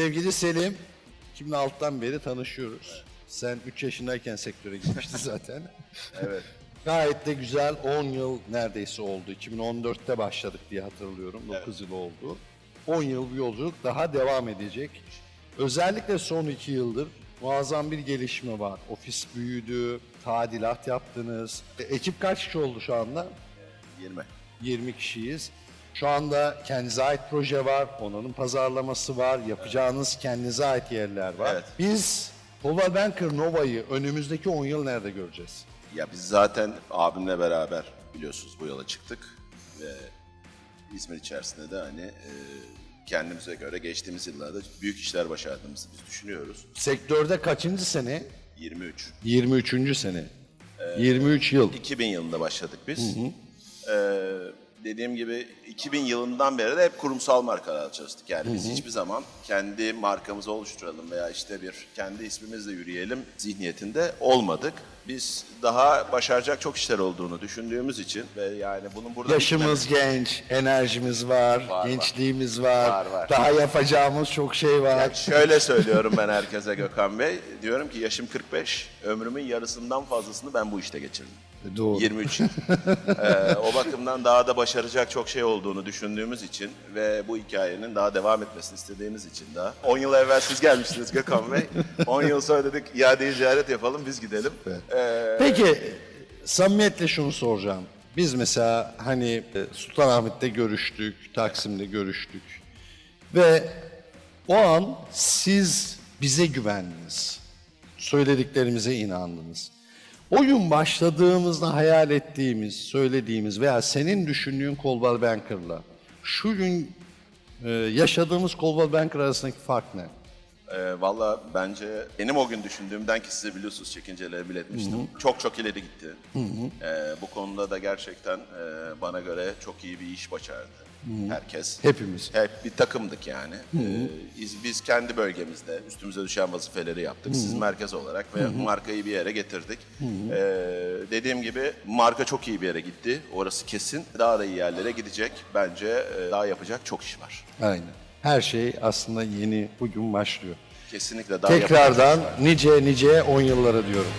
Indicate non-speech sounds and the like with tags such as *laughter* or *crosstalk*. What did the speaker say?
Sevgili Selim, 2006'dan beri tanışıyoruz. Sen 3 yaşındayken sektöre girmiştin *laughs* zaten. Evet. Gayet de güzel 10 yıl neredeyse oldu. 2014'te başladık diye hatırlıyorum. 9 yıl oldu. 10 yıl bir yolculuk daha devam edecek. Özellikle son 2 yıldır muazzam bir gelişme var. Ofis büyüdü, tadilat yaptınız. E, ekip kaç kişi oldu şu anda? 20. 20 kişiyiz. Şu anda kendinize ait proje var, onların pazarlaması var, yapacağınız kendinize ait yerler var. Evet. Biz Coldwell Banker Nova'yı önümüzdeki 10 yıl nerede göreceğiz? Ya biz zaten abimle beraber biliyorsunuz bu yola çıktık. Ve İzmir içerisinde de hani e, kendimize göre geçtiğimiz yıllarda büyük işler başardığımızı biz düşünüyoruz. Sektörde kaçıncı sene? 23. 23. sene. 23 yıl. 2000 yılında başladık biz. Ee, dediğim gibi 2000 yılından beri de hep kurumsal markalar çalıştık. Yani biz hiçbir zaman kendi markamızı oluşturalım veya işte bir kendi ismimizle yürüyelim zihniyetinde olmadık. Biz daha başaracak çok işler olduğunu düşündüğümüz için ve yani bunun burada Yaşımız genç, enerjimiz var, Var, gençliğimiz var, Var, var. daha yapacağımız çok şey var. Yani şöyle söylüyorum ben herkese Gökhan Bey. Diyorum ki yaşım 45, ömrümün yarısından fazlasını ben bu işte geçirdim. Doğru. 23 yıl. *laughs* Ee, o bakımdan daha da başaracak çok şey olduğunu düşündüğümüz için ve bu hikayenin daha devam etmesini istediğimiz için daha. 10 yıl evvel siz gelmiştiniz Gökhan Bey. 10 yıl sonra dedik iade ziyaret yapalım biz gidelim. Ee, Peki samimiyetle şunu soracağım. Biz mesela hani e, Sultanahmet'te görüştük, Taksim'de görüştük ve o an siz bize güvendiniz. Söylediklerimize inandınız. O gün başladığımızda hayal ettiğimiz, söylediğimiz veya senin düşündüğün Coldwell Banker'la şu gün e, yaşadığımız Coldwell Banker arasındaki fark ne? E, Valla bence benim o gün düşündüğümden ki size biliyorsunuz çekinceleri biletmiştim. Çok çok ileri gitti. E, bu konuda da gerçekten e, bana göre çok iyi bir iş başardı. Herkes. Hepimiz. Hep bir takımdık yani. E, biz, biz kendi bölgemizde üstümüze düşen vazifeleri yaptık. Siz merkez olarak ve markayı bir yere getirdik. E, dediğim gibi marka çok iyi bir yere gitti. Orası kesin. Daha da iyi yerlere gidecek. Bence e, daha yapacak çok iş var. Aynen. Her şey aslında yeni bugün başlıyor. Kesinlikle daha Tekrardan nice nice 10 yıllara diyorum.